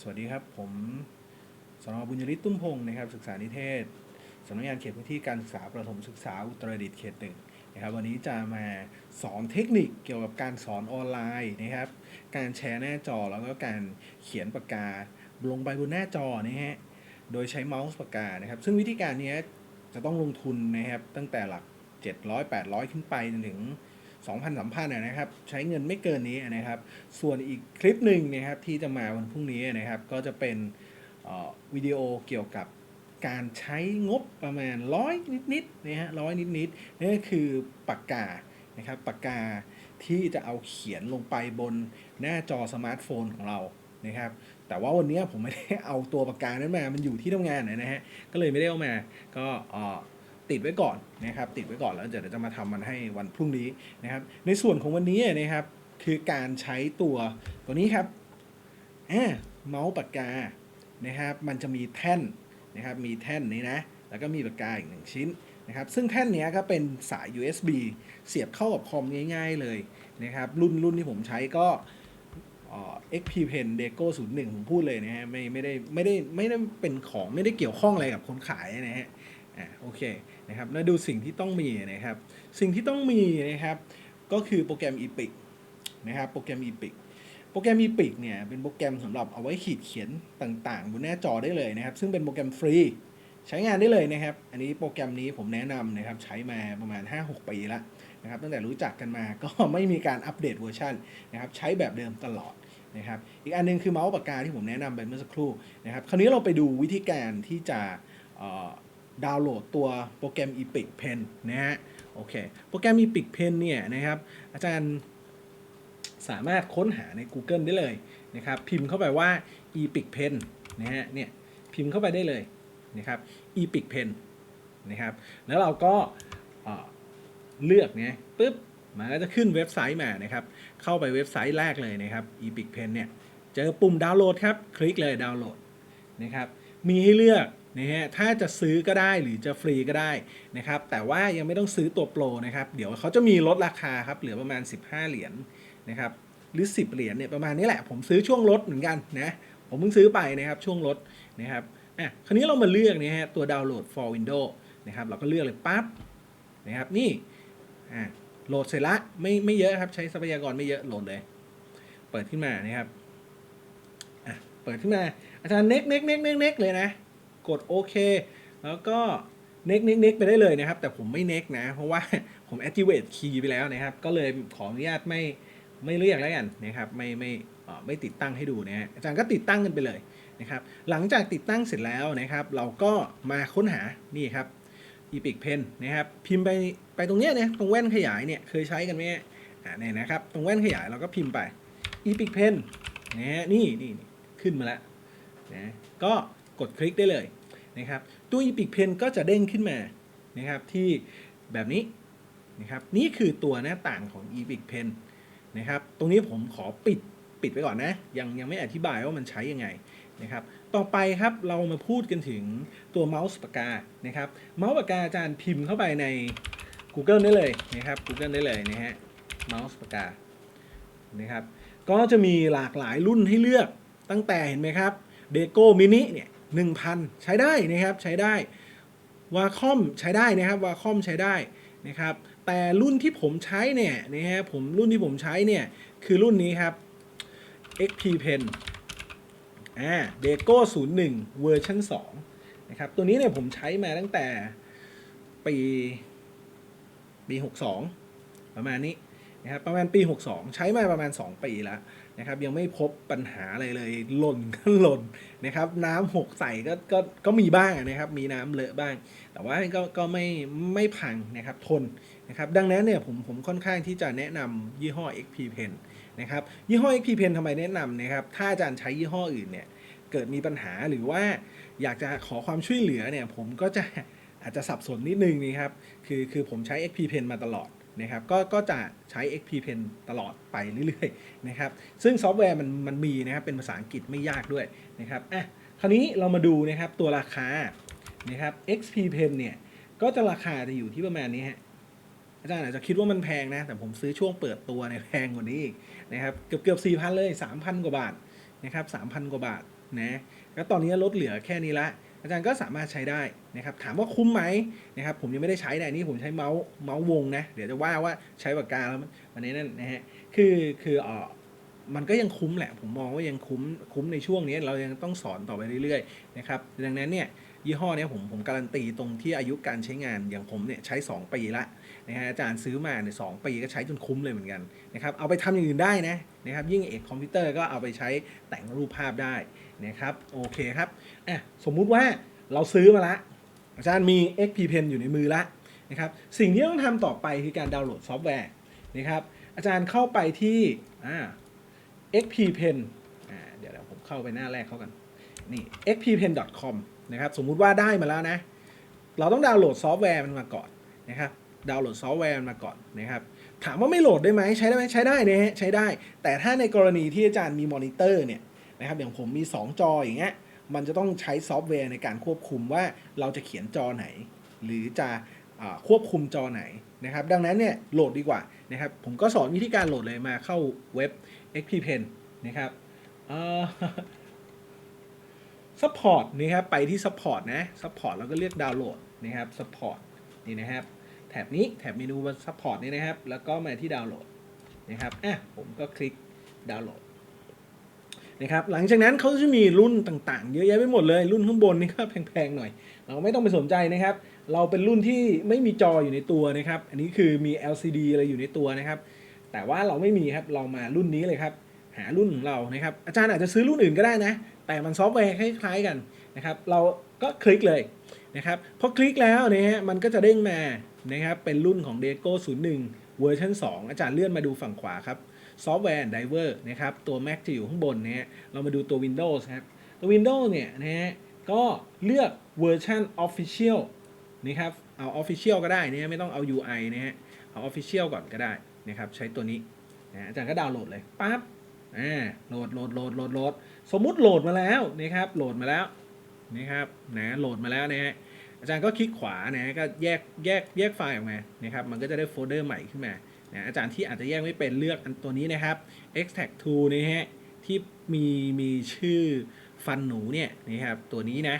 สวัสดีครับ ผมสนบุญยริศตุ้มพงศ์นะครับ ศึกษานิเทศสำนักงานเขตพื้นที่การศึกษาประถมศึกษาอุตรดิตถ์เขตหนึ่งนะครับ วันนี้จะมาสอนเทคนิคเกี่ยวกับการสอนออนไลน์นะครับ การแชร์หน้าจอแล้วก็การเขียนปากกาลงไปบนหน้าจอนะฮะโดยใช้เมาส์ปากกานะครับ ซึ่งวิธีการนี้จะต้องลงทุนนะครับตั้งแต่หลัก 700 800 ขึ้นไปจนถึง 2,000 3,000นะครับ ใช้เงินไม่เกินนี้นะครับ ส่วนอีกคลิปหนึ่งนะครับที่จะมาวันพรุ่งนี้นะครับ ก็จะเป็นวิดีโอเกี่ยวกับการใช้งบประมาณร้อยนิดๆนะฮะร้อยนิดๆนั่นก็คือปากกานะครับปากกาที่จะเอาเขียนลงไปบนหน้าจอสมาร์ทโฟนของเรานะครับ แต่ว่าวันนี้ผมไม่ได้เอาตัวปากกานั้นมา มันอยู่ที่ทำงานนะฮะ ก็เลยไม่ได้เอามา ก็อ่อ ติดไว้ก่อนนะครับติดไว้ก่อนแล้วเดี๋ยวจะมาทำมันให้วันพรุ่งนี้นะครับ ในส่วนของวันนี้นะครับคือการใช้ตัวตัวนี้ครับอ่าเมาส์ปากกานะครับ มันจะมีแท่นนะครับมีแท่นนี้นะ แล้วก็มีปากกาอีกหนึ่งชิ้นนะครับซึ่งแท่นนี้ก็เป็นสาย USB เสียบเข้ากับคอมง่าย ๆเลยนะครับรุ่นรุ่นที่ผมใช้ก็ XP Pen Deco 01 ผมพูดเลยนะฮะไม่ไม่ได้ไม่ได้ไม่ได้เป็นของไม่ได้เกี่ยวข้องอะไรกับคนขายนะฮะอ่าโอเค นะครับแล้วดูสิ่งที่ต้องมีนะครับ สิ่งที่ต้องมีนะครับก็คือโปรแกรม Epic นะครับโปรแกรม Epic โปรแกรม Epic เนี่ยเป็นโปรแกรมสำหรับเอาไว้ขีดเขียนต่างๆ บนหน้าจอได้เลยนะครับ ซึ่งเป็นโปรแกรมฟรีใช้งานได้เลยนะครับ อันนี้โปรแกรมนี้ผมแนะนำนะครับใช้มาประมาณ 5-6 ปีล้วนะครับตั้งแต่รู้จักกันมาก็ไม่มีการอัปเดตเวอร์ชันนะครับใช้แบบเดิมตลอดนะครับอีกอันหนึงคือเมาส์ปากกาที่ผมแนะนำไปเมื่อสักครู่นะครับคราวนี้เราไปดูวิธีการที่จะ ดาวน์โหลดตัวโปรแกรม Epic Pen นะฮะโอเคโปรแกรม Epic Pen เนี่ยนะครับอาจารย์สามารถค้นหาใน Google ได้เลยนะครับพิมพ์เข้าไปว่า Epic Pen นะฮะเนี่ยพิมพ์เข้าไปได้เลยนะครับ Epic Pen นะครับแล้วเราก็เอ่อเลือกเนี่ยปุ๊บมันก็จะขึ้นเว็บไซต์มานะครับ เข้าไปเว็บไซต์แรกเลยนะครับ Epic Pen เนี่ย เจอปุ่มดาวน์โหลดครับ คลิกเลยดาวน์โหลดนะครับ มีให้เลือก นะฮะถ้าจะซื้อก็ได้หรือจะฟรีก็ได้นะครับ แต่ว่ายังไม่ต้องซื้อตัวโปรนะครับ เดี๋ยวเขาจะมีลดราคาครับ เหลือประมาณ 15 เหรียญนะครับ หรือ 10 เหรียญเนี่ยประมาณนี้แหละ ผมซื้อช่วงลดเหมือนกันนะ ผมเพิ่งซื้อไปนะครับช่วงลดนะครับ อะ คราวนี้เรามาเลือกนะฮะตัวดาวน์โหลด for Windows นะครับ เราก็เลือกเลยปั๊บนะครับ นี่ อะ โหลดเสร็จละ ไม่ไม่เยอะครับ ใช้ทรัพยากรไม่เยอะโหลดเลย เปิดขึ้นมานะครับ อะ เปิดขึ้นมา อาจารย์เน็กเน็กเน็กเน็กเน็กเลยนะ กดโอเค แล้วก็เน็กเน็กเน็กไปได้เลยนะครับ แต่ผมไม่เน็กนะ เพราะว่าผม activate key ไปแล้วนะครับ ก็เลยขออนุญาตไม่ไม่เรียกแล้วกันนะครับไม่ไม่ไม่ติดตั้งให้ดูนะฮะอาจารย์ก็ติดตั้งกันไปเลยนะครับ หลังจากติดตั้งเสร็จแล้วนะครับ เราก็มาค้นหานี่ครับ Epic Pen นะครับพิมพ์ไปไปตรงเนี้ยนะตรงแว่นขยายเนี่ยเคยใช้กันไหมอ่าเนี่ยนะครับ ตรงแว่นขยายเราก็พิมพ์ไป Epic Pen นะฮะนี่นี่นี่ขึ้นมาแล้วนะก็กดคลิกได้เลย นะครับตัว Epic Pen ก็จะเด้งขึ้นมานะครับที่แบบนี้นะครับนี่คือตัวหน้าต่างของ Epic Pen นะครับตรงนี้ผมขอปิดปิดไปก่อนนะ ยังยังไม่อธิบายว่ามันใช้ยังไงนะครับต่อไปครับเรามาพูดกันถึงตัวเมาส์ปากกานะครับเมาส์ปากกาอาจารย์พิมพ์เข้าไปใน Google ได้เลยนะครับ Google ได้เลยนะฮะเมาส์ปากกานะครับก็จะมีหลากหลายรุ่นให้เลือกตั้งแต่เห็นไหมครับเดโก้มินิเนี่ย หนึ่งพันใช้ได้นะครับใช้ได้วาคอมใช้ได้นะครับวาคอมใช้ได้นะครับแต่รุ่นที่ผมใช้เนี่ยนะฮะผมรุ่นที่ผมใช้เนี่ยคือรุ่นนี้ครับ XP Pen อ่าเดโก้01 เวอร์ชัน2นะครับตัวนี้เนี่ยผมใช้มาตั้งแต่ปีปี 62 ประมาณนี้ นะครับประมาณปี 62 ใช้มาประมาณ 2 ปีแล้วนะครับยังไม่พบปัญหาอะไรเลยหล่นก็หล่นนะครับน้ำหกใส่ก็ก็ก็มีบ้างนะครับมีน้ำเลอะบ้าง แต่ว่าก็ก็ไม่ไม่พังนะครับทนนะครับดังนั้นเนี่ยผมผมค่อนข้างที่จะแนะนำยี่ห้อ XP Pen นะครับยี่ห้อ XP Pen ทำไมแนะนำนะครับถ้าอาจารย์ใช้ยี่ห้ออื่นเนี่ยเกิดมีปัญหาหรือว่าอยากจะขอความช่วยเหลือเนี่ยผมก็จะอาจจะสับสนนิดนึงนะครับคือคือผมใช้ XP Pen มาตลอด นะครับก็ก็จะใช้ XP Pen ตลอดไปเรื่อยๆนะครับซึ่งซอฟต์แวร์มันมันมีนะครับเป็นภาษาอังกฤษไม่ยากด้วยนะครับอะคราวนี้เรามาดูนะครับตัวราคานะครับ XP Pen เนี่ยก็จะราคาจะอยู่ที่ประมาณนี้ฮะอาจารย์อาจจะคิดว่ามันแพงนะ แต่ผมซื้อช่วงเปิดตัวเนี่ยแพงกว่านี้อีกนะครับเกือบเกือบสี่พันเลยสามพันกว่าบาทนะครับสามพันกว่าบาทนะแล้วตอนนี้ลดเหลือแค่นี้ละ อาจารย์ก็สามารถใช้ได้นะครับถามว่าคุ้มไหมนะครับผมยังไม่ได้ใช้แต่นนี้ผมใช้เมาส์เมาส์วงนะเดี๋ยวจะว่าว่าใช้ปากกาแล้วมันนี้นั่นนะฮะคือคือเออมันก็ยังคุ้มแหละ ผมมองว่ายังคุ้มคุ้มในช่วงนี้เรายังต้องสอนต่อไปเรื่อยๆนะครับดังนั้นเนี่ยยี่ห้อเนี้ยผมผมการันตีตรงที่อายุการใช้งานอย่างผมเนี่ยใช้ 2 ปีละนะฮะอาจารย์ซื้อมาเนี่ยสองปีก็ใช้จนคุ้มเลยเหมือนกันนะครับเอาไปทำอย่างอื่นได้นะนะครับยิ่งเอกคอมพิวเตอร์ก็เอาไปใช้แต่งรูปภาพได้ นะครับโอเคครับอะสมมุติว่าเราซื้อมาละ อาจารย์มี XP Pen อยู่ในมือละนะครับสิ่งที่ต้องทำต่อไปคือการดาวน์โหลดซอฟต์แวร์นะครับอาจารย์เข้าไปที่อ่า XP Pen อ่าเดี๋ยวเดี๋ยวผมเข้าไปหน้าแรกเขากันนี่ xppen.com นะครับสมมุติว่าได้มาแล้วนะ เราต้องดาวน์โหลดซอฟต์แวร์มันมาก่อนนะครับดาวน์โหลดซอฟต์แวร์มันมาก่อนนะครับถามว่าไม่โหลดได้ไหมใช้ได้ไหมใช้ได้นะฮะใช้ได้ แต่ถ้าในกรณีที่อาจารย์มีมอนิเตอร์เนี่ย นะครับอย่างผมมี 2 จออย่างเงี้ยมันจะต้องใช้ซอฟต์แวร์ในการควบคุมว่าเราจะเขียนจอไหน หรือจะอ่าควบคุมจอไหนนะครับดังนั้นเนี่ยโหลดดีกว่านะครับผมก็สอนวิธีการโหลดเลยมาเข้าเว็บ XP Pen นะครับเอ่อ support นี่ครับไปที่ support นะ support แล้วก็เลือกดาวน์โหลดนะครับ support นี่นะครับแถบนี้แถบเมนูบน support นี่นะครับ แล้วก็มาที่ดาวน์โหลดนะครับอะผมก็คลิกดาวน์โหลด นะครับหลังจากนั้นเขาจะมีรุ่นต่างๆ เยอะแยะไปหมดเลยรุ่นข้างบนนี่ก็แพงๆหน่อย เราไม่ต้องไปสนใจนะครับ เราเป็นรุ่นที่ไม่มีจออยู่ในตัวนะครับ อันนี้คือมี LCD อะไรอยู่ในตัวนะครับ แต่ว่าเราไม่มีครับเรามารุ่นนี้เลยครับ หารุ่นของเรานะครับ อาจารย์อาจจะซื้อรุ่นอื่นก็ได้นะ แต่มันซอฟต์แวร์คล้ายๆกันนะครับ เราก็คลิกเลยนะครับพอคลิกแล้วเนี่ยมันก็จะเด้งมานะครับเป็นรุ่นของ Deco 01 เวอร์ชัน2 อาจารย์เลื่อนมาดูฝั่งขวาครับ ซอฟต์แวร์ Driver นะครับ ตัว Mac จะอยู่ข้างบนนะฮะ เรามาดูตัว Windows ครับ ตัว Windows เนี่ยนะฮะ ก็เลือกเวอร์ชัน Official นะครับ เอา Official ก็ได้นะฮะ ไม่ต้องเอา UI นะฮะ เอา Official ก่อนก็ได้นะครับ ใช้ตัวนี้นะอาจารย์ก็ดาวน์โหลดเลยปั๊บอ่าโหลดโหลดโหลดโหลดโหลด สมมุติโหลดมาแล้วนะครับ โหลดมาแล้วนะครับนะโหลดมาแล้วนะฮะอาจารย์ก็คลิกขวานะก็แยกแยกแยกไฟล์ออกมานะครับมันก็จะได้โฟลเดอร์ใหม่ขึ้นมา นะอาจารย์ที่อาจจะแยกไม่เป็นเลือกอันตัวนี้นะครับ extract to นะฮะที่มีมีชื่อฟันหนูเนี่ยนะครับตัวนี้นะ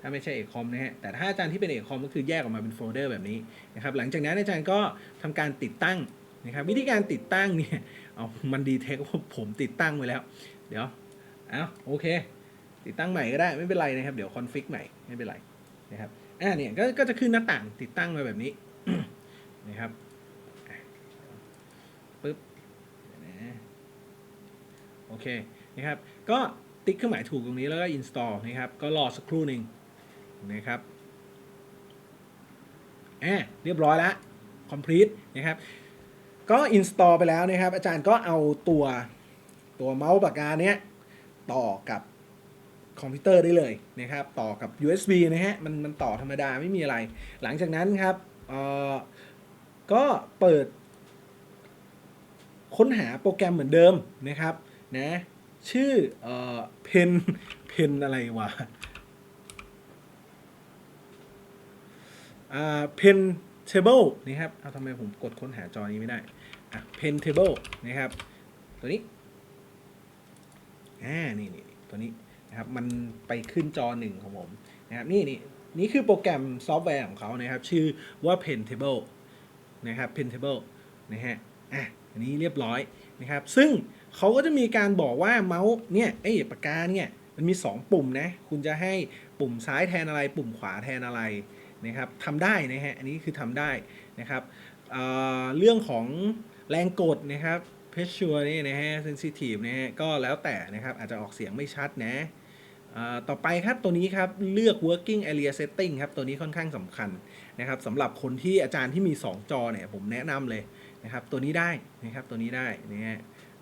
ถ้าไม่ใช่เอกคอมนะฮะแต่ถ้าอาจารย์ที่เป็นเอกคอมก็คือแยกออกมาเป็นโฟลเดอร์แบบนี้นะครับหลังจากนั้นอาจารย์ก็ทำการติดตั้งนะครับวิธีการติดตั้งเนี่ยเอามันดีเทคว่าผมติดตั้งไว้แล้ว เดี๋ยวเอาโอเค ติดตั้งใหม่ก็ได้ไม่เป็นไรนะครับ เดี๋ยวคอนฟิกใหม่ไม่เป็นไรนะครับอ่าเนี่ยก็ก็จะขึ้นหน้าต่างติดตั้งมาแบบนี้นะครับอะปึ๊บเดี๋ยวนะ โอเคนะครับ ก็ติ๊กเครื่องหมายถูกตรงนี้แล้วก็ install นะครับ ก็รอสักครู่หนึ่งนะครับอ่าเรียบร้อยแล้ว complete นะครับ ก็ install ไปแล้วนะครับ อาจารย์ก็เอาตัวตัวเมาส์ปากกาเนี้ยต่อกับคอมพิวเตอร์ได้เลยนะครับ ต่อกับ USB นะฮะ มันมันต่อธรรมดาไม่มีอะไร หลังจากนั้นครับเอ่อก็เปิดค้นหาโปรแกรมเหมือนเดิมนะครับ นะ ชื่อเอ่อเพนเพนอะไรวะอ่าเพนเทเบิลนะครับเอาทำไมผมกดค้นหาจอนี้ไม่ได้อะเพนเทเบิลนะครับ ตัวนี้อ่านี่นี่นี่ตัวนี้นะครับมันไปขึ้นจอหนึ่งของผมนะครับนี่นี่นี่คือโปรแกรมซอฟต์แวร์ของเขานะครับ ชื่อว่า Pentable นะครับ Pentable นะฮะ อะอันนี้เรียบร้อยนะครับซึ่งเขาก็จะมีการบอกว่าเมาส์เนี่ยไอ้ปากกาเนี่ยมันมี 2 ปุ่มนะคุณจะให้ปุ่มซ้ายแทนอะไร ปุ่มขวาแทนอะไรนะครับทำได้นะฮะอันนี้คือทำได้นะครับเเรื่องของแรงกดนะครับเพชชัวนี่นะฮะเซนซิทีฟนะฮะก็แล้วแต่นะครับอาจจะออกเสียงไม่ชัดนะต่อไปครับตัวนี้ครับเลือก working area setting ครับตัวนี้ค่อนข้างสำคัญนะครับสำหรับคนที่อาจารย์ที่มี 2 จอเนี่ยผมแนะนำเลย นะครับตัวนี้ได้นะครับตัวนี้ได้นะฮะ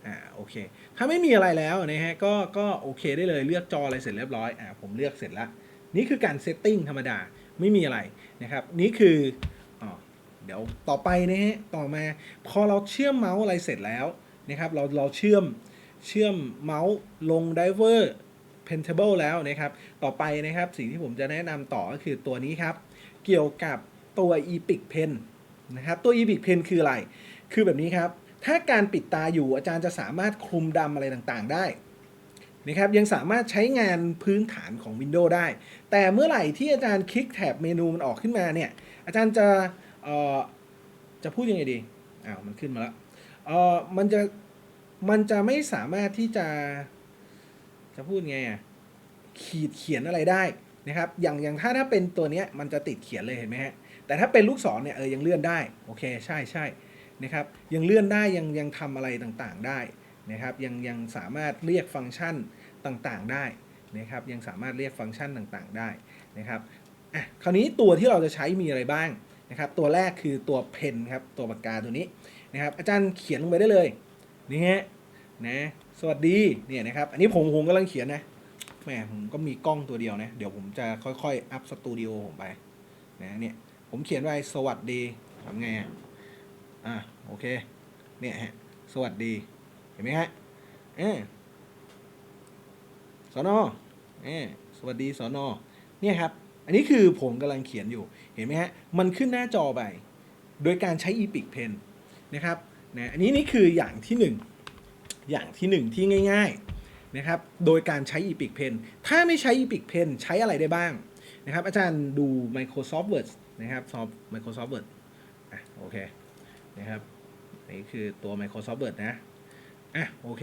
อ่าโอเค ถ้าไม่มีอะไรแล้วนะฮะก็ก็โอเคได้เลยเลือกจออะไรเสร็จเรียบร้อยอ่าผมเลือกเสร็จแล้วนี่คือการเซตติ้งธรรมดาไม่มีอะไรนะครับ นี่คืออ๋อเดี๋ยวต่อไปนะฮะต่อมาพอเราเชื่อมเมาส์อะไรเสร็จแล้วนะครับเราเราเชื่อมเชื่อมเมาส์ลงไดเวอร์ Pentable แล้วนะครับ ต่อไปนะครับสิ่งที่ผมจะแนะนำต่อก็คือตัวนี้ครับ เกี่ยวกับตัว Epic Pen นะครับตัว Epic Pen คืออะไร คือแบบนี้ครับ ถ้าการปิดตาอยู่อาจารย์จะสามารถคลุมดำอะไรต่างๆได้นะครับยังสามารถใช้งานพื้นฐานของ Windows ได้ แต่เมื่อไหร่ที่อาจารย์คลิกแถบเมนูมันออกขึ้นมาเนี่ยอาจารย์จะจะพูดยังไงดีอ้าวมันขึ้นมาแล้วเออมันจะมันจะไม่สามารถที่จะจะพูดไงอะขีดเขียนอะไรได้นะครับ อย่างอย่างถ้าถ้าเป็นตัวเนี้ยมันจะติดเขียนเลยเห็นไหมฮะ แต่ถ้าเป็นลูกศรเนี่ยเออยังเลื่อนได้โอเคใช่ใช่นะครับยังเลื่อนได้ยังยังทำอะไรต่างๆได้นะครับยังยังสามารถเรียกฟังก์ชันต่างๆได้นะครับยังสามารถเรียกฟังก์ชันต่างๆได้นะครับอะคราวนี้ตัวที่เราจะใช้มีอะไรบ้างนะครับตัวแรกคือตัวเพนครับตัวปากกาตัวนี้นะครับอาจารย์เขียนลงไปได้เลยนี่ฮะนะสวัสดีเนี่ยนะครับอันนี้ผมผมกำลังเขียนนะแหมผมก็มีกล้องตัวเดียวนะเดี๋ยวผมจะค่อยๆอัพสตูดิโอผมไปนะเนี่ย ผมเขียนไว้สวัสดีทำไงอะอะโอเคเนี่ยฮะสวัสดีเห็นไหมฮะเออสอนอเออสวัสดีสอนอเนี่ยครับ อันนี้คือผมกำลังเขียนอยู่เห็นไหมฮะมันขึ้นหน้าจอไป โดยการใช้ Epic Pen นะครับนะอันนี้นี่คืออย่างที่หนึ่งอย่างที่หนึ่งที่ง่าย ๆนะครับ โดยการใช้ Epic Pen ถ้าไม่ใช้ Epic Pen ใช้อะไรได้บ้าง นะครับ อาจารย์ดู Microsoft Word นะครับ Soft Microsoft Word อะโอเคนะครับนี่คือตัว Microsoft Word นะอะโอเค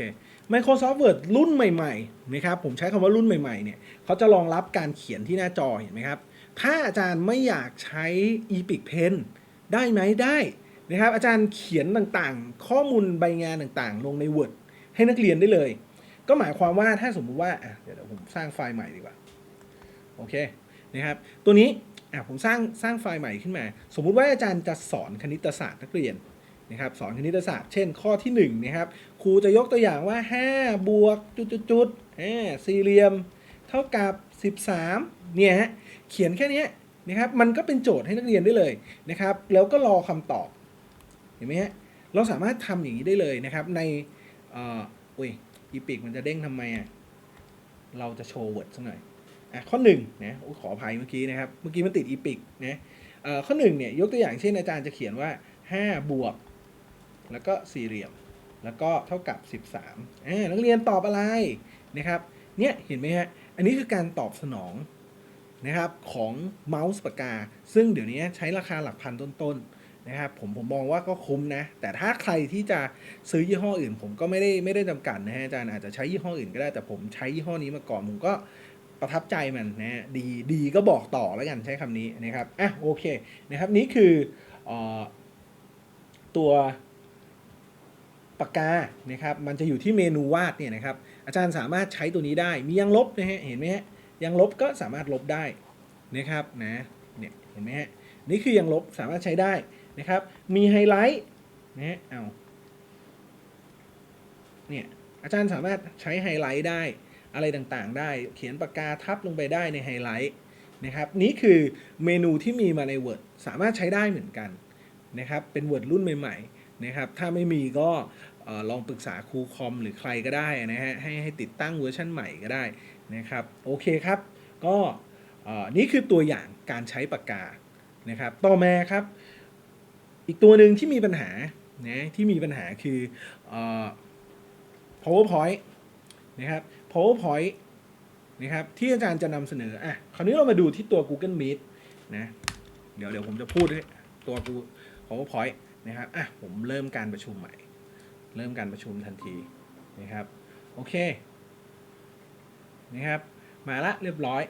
Microsoft Word รุ่นใหม่ๆนะครับผมใช้คำว่ารุ่นใหม่ๆเนี่ยเขาจะรองรับการเขียนที่หน้าจอเห็นไหมครับ ถ้าอาจารย์ไม่อยากใช้ Epic Pen ได้ไหมได้นะครับอาจารย์เขียนต่างๆ ข้อมูลใบงานต่างๆ ลงใน Word ให้นักเรียนได้เลย ก็หมายความว่าถ้าสมมุติว่าเดี๋ยวเดี๋ยวผมสร้างไฟล์ใหม่ดีกว่า โอเค นะครับตัวนี้ผมสร้างสร้างไฟล์ใหม่ขึ้นมา สมมุติว่าอาจารย์จะสอนคณิตศาสตร์นักเรียนนะครับสอนคณิตศาสตร์เช่นข้อที่1นะครับครูจะยกตัวอย่างว่า 5 บวกจุดจุดจุดอ่าสี่เหลี่ยม เท่ากับ 13เนี่ยฮะเขียนแค่นี้นะครับมันก็เป็นโจทย์ให้นักเรียนได้เลยนะครับแล้วก็รอคำตอบเห็นไหมฮะเราสามารถทำอย่างนี้ได้เลยนะครับในเอ่ออุ้ยอีพิกมันจะเด้งทำไมอะเราจะโชว์เวิร์ดสักหน่อย อะข้อหนึ่งนะโอ้ยขออภัยเมื่อกี้นะครับ เมื่อกี้มันติดอีพิกนะเอ่อข้อหนึ่งเนี่ยยกตัวอย่างเช่นอาจารย์จะเขียนว่า 5 บวก แล้วก็สี่เหลี่ยม แล้วก็เท่ากับ 13อ่านักเรียนตอบอะไรนะครับเนี่ยเห็นไหมฮะอันนี้คือการตอบสนองนะครับของเมาส์ปากกา ซึ่งเดี๋ยวนี้ใช้ราคาหลักพันต้นๆนะครับผมผมมองว่าก็คุ้มนะ แต่ถ้าใครที่จะซื้อยี่ห้ออื่น ผมก็ไม่ได้ไม่ได้จำกัดนะฮะอาจารย์อาจจะใช้ยี่ห้ออื่นก็ได้แต่ผมใช้ยี่ห้อนี้มาก่อนผมก็ ประทับใจมันนะดีดีก็บอกต่อแล้วกันใช้คำนี้นะครับอะโอเคนะครับนี่คืออตัวปากกานะครับมันจะอยู่ที่เมนูวาดเนี่ยนะครับอาจารย์สามารถใช้ตัวนี้ได้มียังลบนะฮะเห็นไหมฮะยังลบก็สามารถลบได้นะครับนะเนี่ยเห็นไหมฮะนี่คือยังลบสามารถใช้ได้นะครับมีไฮไลท์นะฮะเอาเนี่ยอาจารย์สามารถใช้ไฮไลท์ได้ อะไรต่างๆ ได้ เขียนปากกาทับลงไปได้ในไฮไลท์นะครับนี่คือเมนูที่มีมาใน Word สามารถใช้ได้เหมือนกันนะครับเป็น Word รุ่นใหม่ๆนะครับถ้าไม่มีก็ลองปรึกษาครูคอมหรือใครก็ได้นะฮะให้ให้ติดตั้งเวอร์ชันใหม่ก็ได้นะครับโอเคครับ ก็นี่คือตัวอย่างการใช้ปากกานะครับต่อมาครับ อีกตัวหนึ่งที่มีปัญหานะที่มีปัญหาคือออ powerpoint นะครับ powerpoint นะครับที่อาจารย์จะนำเสนออะคราวนี้เรามาดูที่ตัว Google Meet นะเดี๋ยวเดี๋ยวผมจะพูดด้วยตัว powerpoint นะครับอะผมเริ่มการประชุมใหม่ เริ่มการประชุมทันทีนะครับโอเคนะครับมาละเรียบร้อย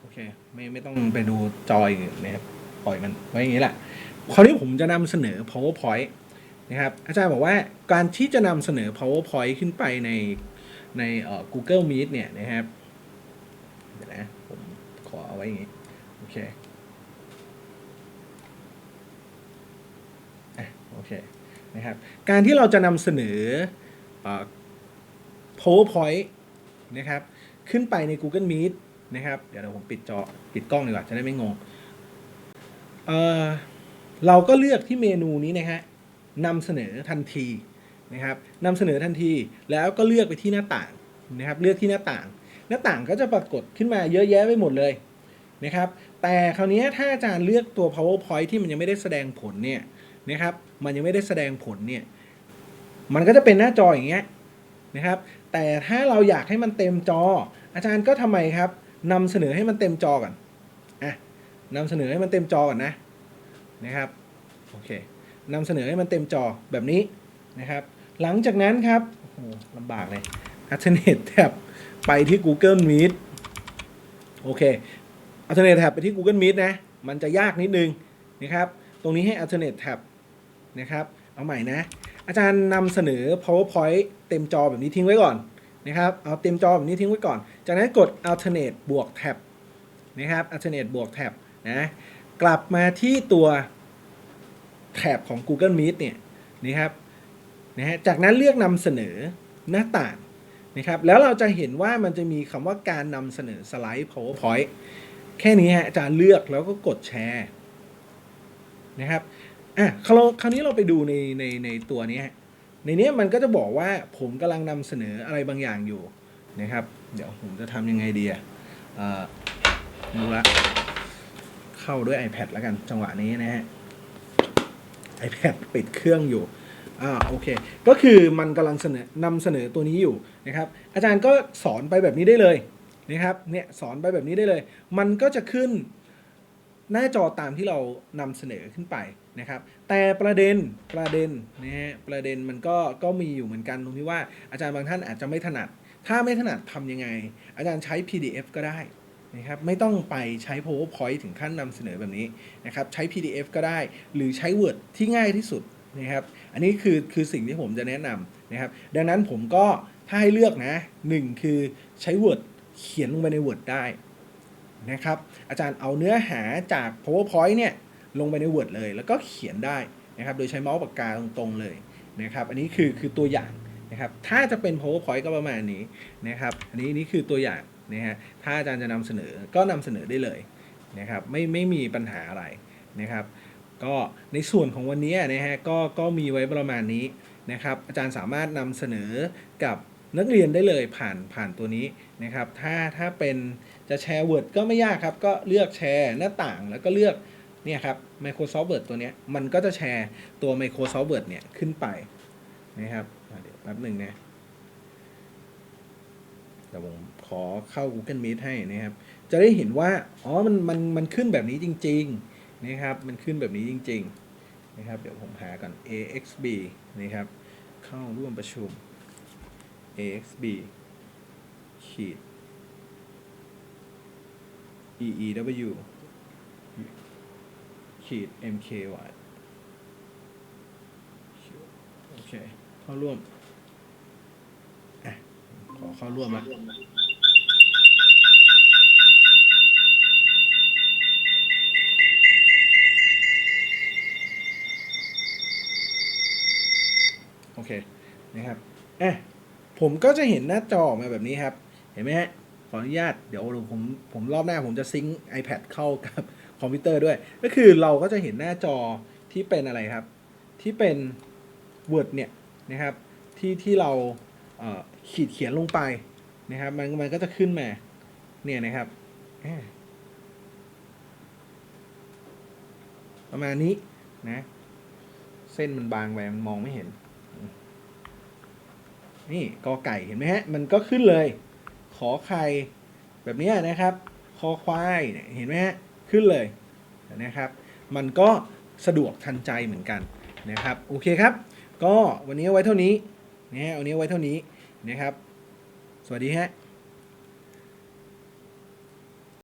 โอเคไม่ไม่ต้องไปดูจอยนนะครับปล่อยมันไว้อย่างนี้แหละคราวนี้ผมจะนำเสนอ powerpoint นะครับอาจารย์บอกว่าการที่จะนำเสนอ powerpoint ขึ้นไปใน ใน Google Meet เนี่ยนะครับเดี๋ยวนะผมขอเอาไว้อย่างนี้ โอเคอะโอเคนะครับการที่เราจะนำเสนอ powerpoint นะครับขึ้นไปใน Google Meet นะครับเดี๋ยวเดี๋ยวผมปิดจอปิดกล้องดีกว่าจะได้ไม่งงเเราก็เลือกที่เมนูนี้นะฮะนำเสนอทันที นะครับนำเสนอทันทีแล้วก็เลือกไปที่หน้าต่างนะครับเลือกที่หน้าต่าง หน้าต่างก็จะปรากฏขึ้นมาเยอะแยะไปหมดเลยนะครับแต่คราวนี้ถ้าอาจารย์เลือกตัว powerpoint ที่มันยังไม่ได้แสดงผลเนี่ยนะครับมันยังไม่ได้แสดงผลเนี่ยมันก็จะเป็นหน้าจออย่างเงี้ยนะครับแต่ถ้าเราอยากให้มันเต็มจอ อาจารย์ก็ทำไมครับนำเสนอให้มันเต็มจอก่อนอะนำเสนอให้มันเต็มจอก่อนนะนะครับโอเคนำเสนอให้มันเต็มจอแบบนี้นะครับ หลังจากนั้นครับลำบากเลย Alternate Tab ไปที่ Google Meet โอเค Alternate Tab ไปที่ Google Meet นะ มันจะยากนิดนึงนะครับ ตรงนี้ให้ Alternate Tab นะครับ เอาใหม่นะ อาจารย์นำเสนอ PowerPoint เต็มจอแบบนี้ทิ้งไว้ก่อนนะครับ เอาเต็มจอแบบนี้ทิ้งไว้ก่อน จากนั้นกด Alternate บวก Tab นะครับ Alternate บวก Tab นะ กลับมาที่ตัวแท็บของ Google Meet เนี่ยนะครับ นะฮะจากนั้นเลือกนำเสนอหน้าต่างนะครับแล้วเราจะเห็นว่ามันจะมีคำว่าการนำเสนอสไลด์ PowerPoint แค่นี้ฮะอาจารย์เลือกแล้วก็กดแชร์นะครับอะคราวนี้เราไปดูในในในตัวนี้ในนี้มันก็จะบอกว่าผมกำลังนำเสนออะไรบางอย่างอยู่นะครับ เดี๋ยวผมจะทำยังไงดีอะดูละเข้าด้วย iPad แล้วกันจังหวะนี้นะฮะ iPad ปิดเครื่องอยู่ อ่าโอเค ก็คือมันกำลังเสนอนำเสนอตัวนี้อยู่นะครับ อาจารย์ก็สอนไปแบบนี้ได้เลยนะครับ เนี่ยสอนไปแบบนี้ได้เลย มันก็จะขึ้นหน้าจอตามที่เรานำเสนอขึ้นไปนะครับ แต่ประเด็นประเด็นนะฮะประเด็นมันก็ก็มีอยู่เหมือนกันตรงที่ว่าอาจารย์บางท่านอาจจะไม่ถนัด ถ้าไม่ถนัดทำยังไง อาจารย์ใช้ PDF ก็ได้นะครับไม่ต้องไปใช้ PowerPoint ถึงขั้นนำเสนอแบบนี้นะครับใช้ PDF ก็ได้ หรือใช้ Word ที่ง่ายที่สุด นะครับอันนี้คือคือสิ่งที่ผมจะแนะนำนะครับ ดังนั้นผมก็ถ้าให้เลือกนะหนึ่งคือใช้ Word เขียนลงไปใน Word ได้นะครับ อาจารย์เอาเนื้อหาจาก PowerPoint เนี่ยลงไปใน Word เลย แล้วก็เขียนได้นะครับ โดยใช้เมาส์ปากกาตรงๆเลยนะครับ อันนี้คือคือตัวอย่างนะครับ ถ้าจะเป็น PowerPoint ก็ประมาณนี้นะครับ อันนี้นี่คือตัวอย่างนะฮะ ถ้าอาจารย์จะนำเสนอก็นำเสนอได้เลยนะครับ ไม่ไม่มีปัญหาอะไรนะครับ ก็ในส่วนของวันนี้นะฮะก็ก็มีไว้ประมาณนี้นะครับ อาจารย์สามารถนำเสนอกับนักเรียนได้เลยผ่านผ่านตัวนี้นะครับ ถ้าถ้าเป็นจะแชร์ Word ก็ไม่ยากครับ ก็เลือกแชร์หน้าต่างแล้วก็เลือกเนี่ยครับ Microsoft Word ตัวนี้มันก็จะแชร์ตัว Microsoft Word เนี่ยขึ้นไปนะครับเดี๋ยวแป๊บหนึ่งนะเดี๋ยวผมขอเข้า Google Meet ให้นะครับ จะได้เห็นว่า อ๋อ มัน มัน มันขึ้นแบบนี้จริง ๆ นะครับ มันขึ้นแบบนี้จริง ๆ นะครับ เดี๋ยวผมหาก่อน AXB นะครับ เข้าร่วมประชุม AXB ขีด EEW ขีด MKY โอเค เข้าร่วม อะ ขอเข้าร่วมละ เคนะครับอะผมก็จะเห็นหน้าจอออกมาแบบนี้ครับ เห็นไหมฮะขออนุญาตเดี๋ยวผมผมรอบหน้าผมจะซิงค์ iPad เข้ากับคอมพิวเตอร์ด้วย ก็คือเราก็จะเห็นหน้าจอที่เป็นอะไรครับ ที่เป็น Word เนี่ยนะครับที่ที่เราเขีดเขียนลงไปนะครับ มันมันก็จะขึ้นมาเนี่ยนะครับประมาณนี้นะ เส้นมันบางไปมันมองไม่เห็น นี่กอไก่เห็นไหมฮะ มันก็ขึ้นเลย ขอไข่แบบนี้นะครับ คอควายเห็นไหมฮะ ขึ้นเลยนะครับ มันก็สะดวกทันใจเหมือนกันนะครับ โอเคครับ ก็วันนี้ไว้เท่านี้นะฮะวันนี้ไว้เท่านี้นะครับ สวัสดีฮะ